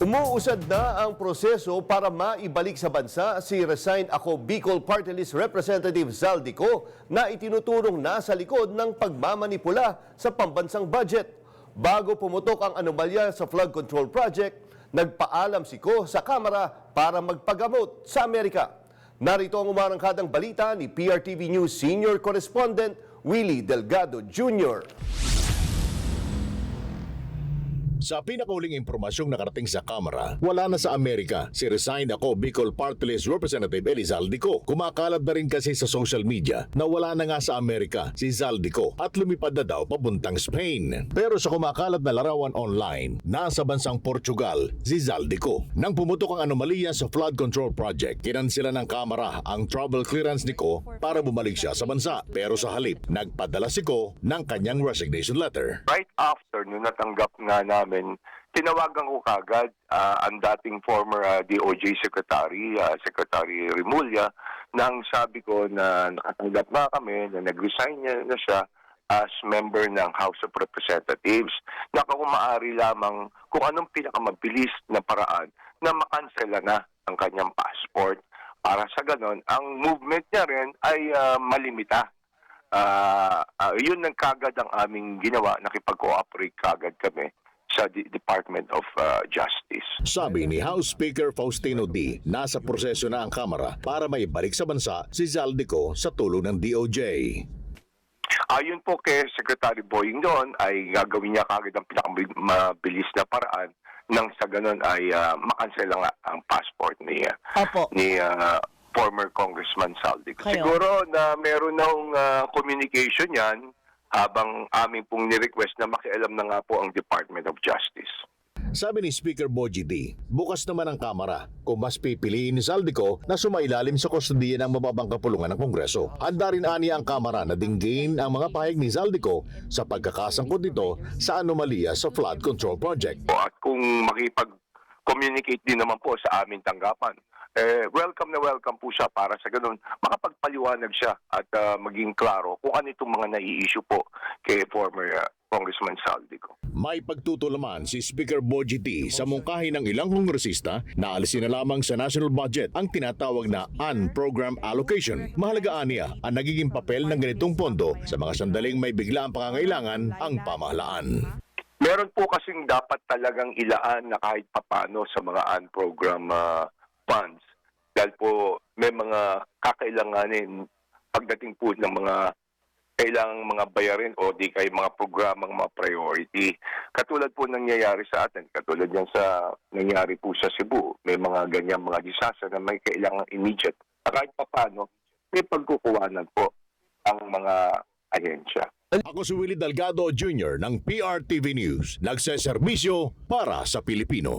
Umuusad na ang proseso para maibalik sa bansa si Resign Ako Bicol Party List Representative Zaldico na itinuturong nasa likod ng pagmamanipula sa pambansang budget. Bago pumutok ang anomalya sa flood control project, nagpaalam si Ko sa Kamara para magpagamot sa Amerika. Narito ang umarangkadang balita ni PRTV News Senior Correspondent Willie Delgado Jr. Sa pinakauling impormasyong nakarating sa Kamara, wala na sa Amerika si resigned ako Bicol Party List Representative Elizaldico. Kumakalat na rin kasi sa social media na wala na nga sa Amerika si Zaldico at lumipad na daw papuntang Spain. Pero sa kumakalat na larawan online, nasa bansang Portugal si Zaldico. Nang pumutok ang anomalya sa flood control project, kinansila ng Kamara ang travel clearance ni Ko para bumalik siya sa bansa. Pero sa halip, nagpadala si Ko ng kanyang resignation letter. right after nung natanggap nga namin, tinawagan ko kagad ah, ang dating former ah, DOJ Secretary, ah, Secretary Remulla, nang sabi ko na nakatanggap na kami, na nag-resign niya na siya as member ng House of Representatives. Na kung lamang kung anong pinakamabilis na paraan na makansela na ang kanyang passport. Para sa ganon, ang movement niya rin ay ah, malimita. Ah, ah, yun ang kagad ang aming ginawa, nakipag-cooperate kagad kami sa D- Department of ah, Justice. Sabi ni House Speaker Faustino D, nasa proseso na ang Kamara para maibalik sa bansa si Zaldico sa tulong ng DOJ. Ayon po kay Secretary Boying doon ay gagawin niya kagad ang pinakamabilis na paraan nang sa ganun ay uh, makansela nga ang passport ni Opo. ni ah, former Congressman Saldi. Kayo? Siguro na meron na hong, ah, communication yan habang aming pong ni-request na makialam na nga po ang Department of Justice. Sabi ni Speaker Boji D, bukas naman ang Kamara kung mas pipiliin ni Zaldico na sumailalim sa kustodiya ng mababang kapulungan ng Kongreso. Handa rin ani ang Kamara na dinggin ang mga pahig ni Zaldico sa pagkakasangkot nito sa anomalya sa flood control project. at kung makipag-communicate din naman po sa aming tanggapan. Eh, welcome na welcome po siya para sa ganun makapagpaliwanag siya at ah, maging klaro kung ano itong mga nai-issue po kay former ah, Congressman Saldico. May pagtutulaman si Speaker Boji sa mungkahi ng ilang kongresista na alisin na lamang sa national budget ang tinatawag na unprogram allocation. Mahalaga niya ang nagiging papel ng ganitong pondo sa mga sandaling may bigla ang pangangailangan ang pamahalaan. Meron po kasing dapat talagang ilaan na kahit papano sa mga unprogram ah, funds dahil po may mga kakailanganin pagdating po ng mga kailangang mga bayarin o di kay mga programang mga priority. Katulad po nangyayari sa atin, katulad yan sa nangyari po sa Cebu, may mga ganyan mga disaster na may kailangang immediate. Kahit papano, may pagkukuhanan po ang mga ahensya. Ako si Willie Delgado Jr. ng PRTV News, nagseserbisyo para sa Pilipino.